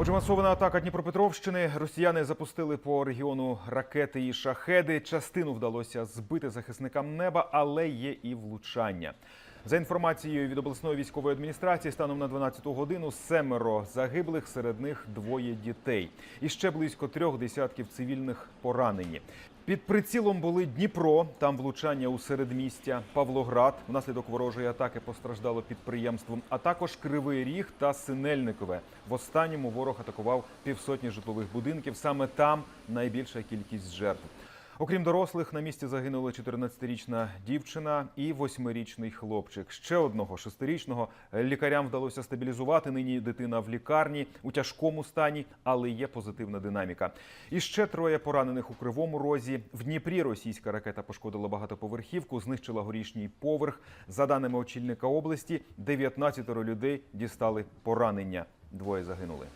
Отже, масована атака Дніпропетровщини. Росіяни запустили по регіону ракети і шахеди. Частину вдалося збити захисникам неба, але є і влучання. За інформацією від обласної військової адміністрації, станом на 12-ту годину семеро загиблих, серед них двоє дітей. І ще близько трьох десятків цивільних поранені. Під прицілом були Дніпро, там влучання у середмістя, Павлоград. Внаслідок ворожої атаки постраждало підприємство, а також Кривий Ріг та Синельникове. В останньому ворог атакував півсотні житлових будинків. Саме там найбільша кількість жертв. Окрім дорослих, на місці загинули 14-річна дівчина і 8-річний хлопчик. Ще одного шестирічного лікарям вдалося стабілізувати. Нині дитина в лікарні у тяжкому стані, але є позитивна динаміка. І ще троє поранених у кривому розі. В Дніпрі російська ракета пошкодила багатоповерхівку, знищила горішній поверх. За даними очільника області, 19 людей дістали поранення. Двоє загинули.